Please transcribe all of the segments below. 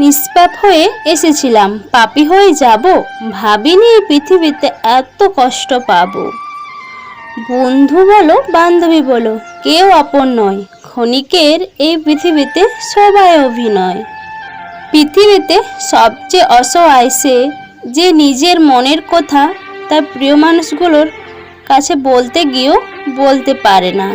নিষ্পাপ হয়ে এসেছিলাম, পাপি হয়ে যাব, ভাবিনি এই পৃথিবীতে এত কষ্ট পাব। বন্ধু বলো, বান্ধবী বলো, কেউ আপন নয়, ক্ষণিকের এই পৃথিবীতে সবাই অভিনয়। পৃথিবীতে সবচেয়ে অসহায় সে যে নিজের মনের কথা তার প্রিয় মানুষগুলোর কাছে বলতে গিয়েও বলতে পারে না।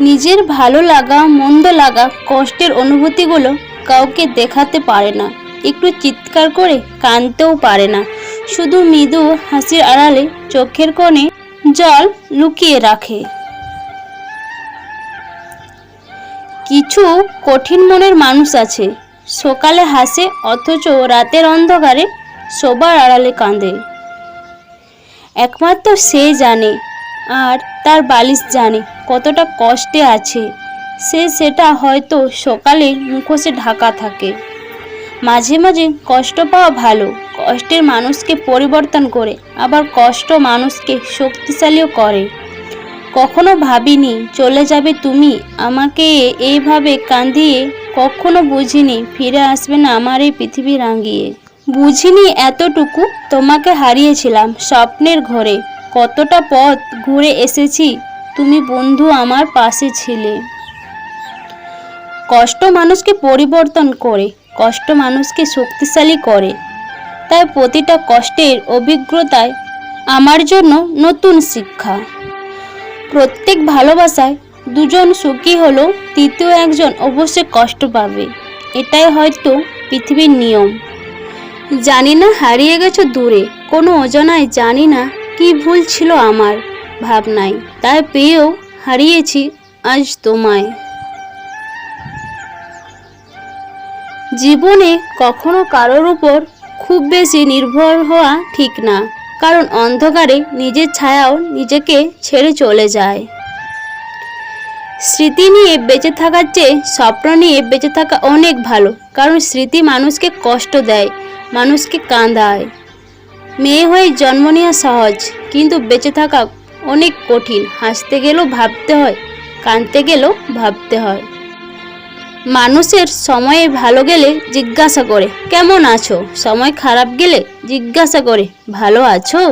নিজের ভালো লাগা, মন্দ লাগা, কষ্টের অনুভূতিগুলো কাউকে দেখাতে পারে না। একটু চিৎকার করে কাঁদতেও পারে না। শুধু মৃদু হাসির আড়ালে চোখের কোণে জল লুকিয়ে রাখে। কিছু কঠিন মনের মানুষ আছে। সকালে হাসে, অথচ রাতের অন্ধকারে সবার আড়ালে কাঁদে। একমাত্র সে জানে আর তার বালিশ জানে কতটা কষ্টে আছে। সে সেটা হয়তো সকালে মুখোশে ঢাকা থাকে। মাঝে মাঝে কষ্ট পাওয়া ভালো, কষ্টের মানুষকে পরিবর্তন করে, আবার কষ্ট মানুষকে শক্তিশালীও করে। কখনো ভাবিনি, চলে যাবে তুমি, আমাকে এইভাবে কাঁদিয়ে কখনো বুঝিনি, ফিরে আসবে না আমার এই পৃথিবী রাঙিয়ে। বুঝিনি এতটুকু, তোমাকে হারিয়েছিলাম স্বপ্নের ঘরে। কতটা পথ ঘুরে এসেছি, তুমি বন্ধু আমার পাশে ছিলে। কষ্ট মানুষকে পরিবর্তন করে, কষ্ট মানুষকে শক্তিশালী করে। তাই প্রতিটা কষ্টের অভিজ্ঞতায় আমার জন্য নতুন শিক্ষা। প্রত্যেক ভালোবাসায় দুজন সুখী হলেও তৃতীয় একজন অবশ্যই কষ্ট পাবে। এটাই হয়তো পৃথিবীর নিয়ম। জানি না হারিয়ে গেছো দূরে, কোনো অজানায় জানি না কি ভুল ছিল আমার ভাবনায়? তাই পেয়েও হারিয়েছি আজ তোমায়। জীবনে কখনো কারোর উপর খুব বেশি নির্ভর হওয়া ঠিক না, কারণ অন্ধকারে নিজের ছায়াও নিজেকে ছেড়ে চলে যায়। স্মৃতি নিয়ে বেঁচে থাকার চেয়ে স্বপ্ন নিয়ে বেঁচে থাকা অনেক ভালো, কারণ স্মৃতি মানুষকে কষ্ট দেয়, মানুষকে কাঁদায়। মেয়ে হয়ে জন্ম নেওয়া সহজ, কিন্তু বেঁচে থাকা অনেক কঠিন। হাসতে গেলেও ভাবতে হয়, কাঁদতে গেলেও ভাবতে হয়। মানুষের সময়ে ভালো গেলে জিজ্ঞাসা করে, কেমন আছো? সময় খারাপ গেলে জিজ্ঞাসা করে, ভালো আছো?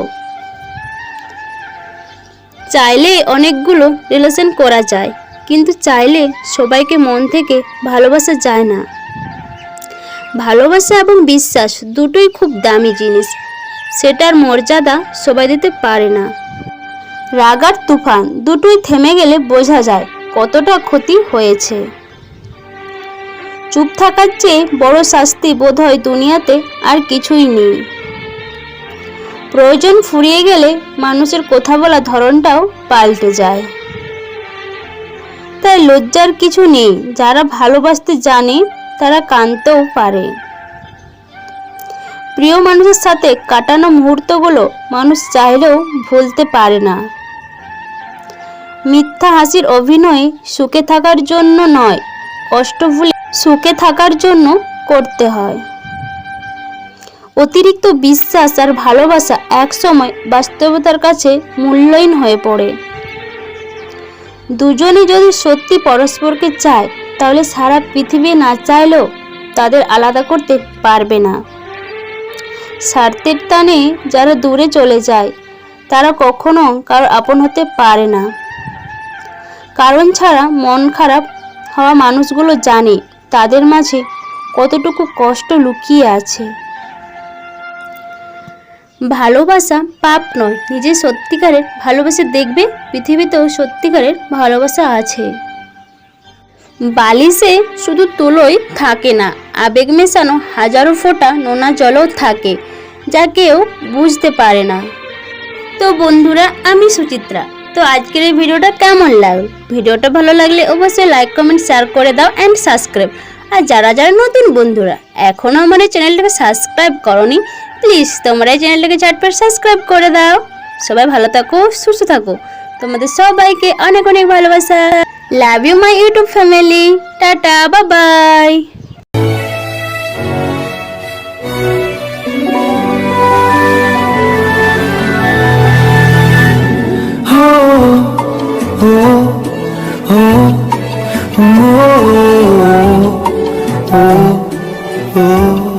চাইলে অনেকগুলো রিলেশন করা যায়, কিন্তু চাইলে সবাইকে মন থেকে ভালোবাসা যায় না। ভালোবাসা এবং বিশ্বাস দুটোই খুব দামি জিনিস। সেটার মর্যাদা সবাই দিতে পারে না। রাগ আর তুফান দুটোই থেমে গেলে বোঝা যায় কতটা ক্ষতি হয়েছে। চুপ থাকার চেয়ে বড় শাস্তি বোধ হয় দুনিয়াতে আর কিছুই নেই। প্রয়োজন ফুরিয়ে গেলে মানুষের কথা বলা ধরনটাও পাল্টে যায়। তাই লজ্জার কিছু নেই, যারা ভালোবাসতে জানে তারা কাঁদতেও পারে। প্রিয় মানুষের সাথে কাটানো মুহূর্তগুলো মানুষ চাইলেও ভুলতে পারে না। মিথ্যা হাসির অভিনয় সুখে থাকার জন্য নয়, কষ্ট ভুলে সুখে থাকার জন্য করতে হয়। অতিরিক্ত বিশ্বাস আর ভালোবাসা একসময় বাস্তবতার কাছে মূল্যহীন হয়ে পড়ে। দুজনই যদি সত্যি পরস্পরকে চায়, তাহলে সারা পৃথিবী না চাইলেও তাদের আলাদা করতে পারবে না। স্বার্থের টানে যারা দূরে চলে যায়, তারা কখনো কারও আপন হতে পারে না। কারণ ছাড়া মন খারাপ হওয়া মানুষগুলো জানে তাদের মাঝে কতটুকু কষ্ট লুকিয়ে আছে। ভালোবাসা পাপ নয়, নিজে সত্যিকারের ভালোবাসা দেখবে, পৃথিবীতেও সত্যিকারের ভালোবাসা আছে। বালিশে শুধু তুলোই থাকে না। আবেগ মেশানো হাজারো ফোঁটা নোনা জলও থাকে, যা কেউ বুঝতে পারে না। তো বন্ধুরা, আমি সুচিত্রা। তো আজকের এই ভিডিওটা কেমন লাগল? ভিডিওটা ভালো লাগলে অবশ্যই লাইক কমেন্ট শেয়ার করে দাও অ্যান্ড সাবস্ক্রাইব আর যারা যারা নতুন বন্ধুরা এখনও আমার এই চ্যানেলটাকে সাবস্ক্রাইব করনি প্লিজ তোমরা এই চ্যানেলটাকে ঝটপট সাবস্ক্রাইব করে দাও। সবাই ভালো থাকো, সুস্থ থাকো। তোমাদের সবাইকে অনেক অনেক ভালোবাসা। Love you my YouTube family tata bye oh, oh, oh. oh, oh.